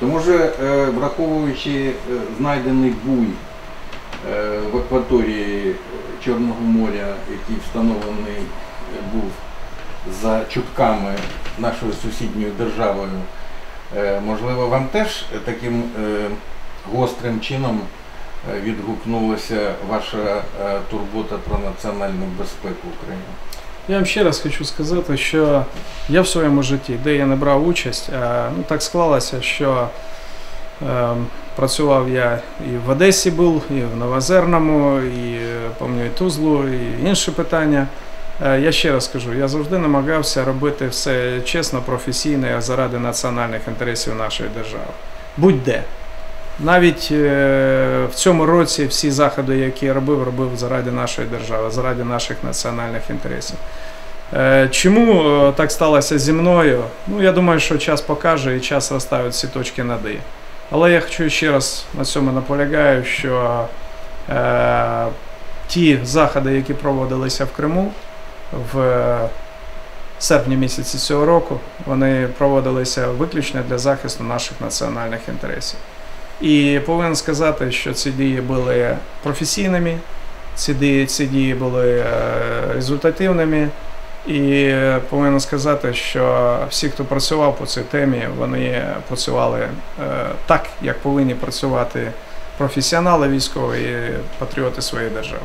То може, е, враховуючи е, знайдений буй е, в акваторії Чорного моря, який встановлений був за чутками нашою сусідньою державою, можливо, вам теж таким гострим чином відгукнулася ваша турбота про національну безпеку України? Я вам ще раз хочу сказати, що я в своєму житті, де я не брав участь, а, ну так склалося, що е, працював я і в Одесі був, і в Новозерному, і е, пам'ятаю, і Тузлу, і інші питання. Е, Я ще раз кажу, я завжди намагався робити все чесно, професійно заради національних інтересів нашої держави. Будь-де. Навіть е, в цьому році всі заходи, які я робив, робив заради нашої держави, заради наших національних інтересів. Е, Чому е, так сталося зі мною? Ну, я думаю, що час покаже і час розставить всі точки над «і». Але я хочу ще раз на цьому наполягаю, що е, ті заходи, які проводилися в Криму в серпні місяці цього року, вони проводилися виключно для захисту наших національних інтересів. І повинен сказати, що ці дії були професійними, ці дії, ці дії були е, результативними. І повинен сказати, що всі, хто працював по цій темі, вони працювали е, так, як повинні працювати професіонали військові і патріоти своєї держави.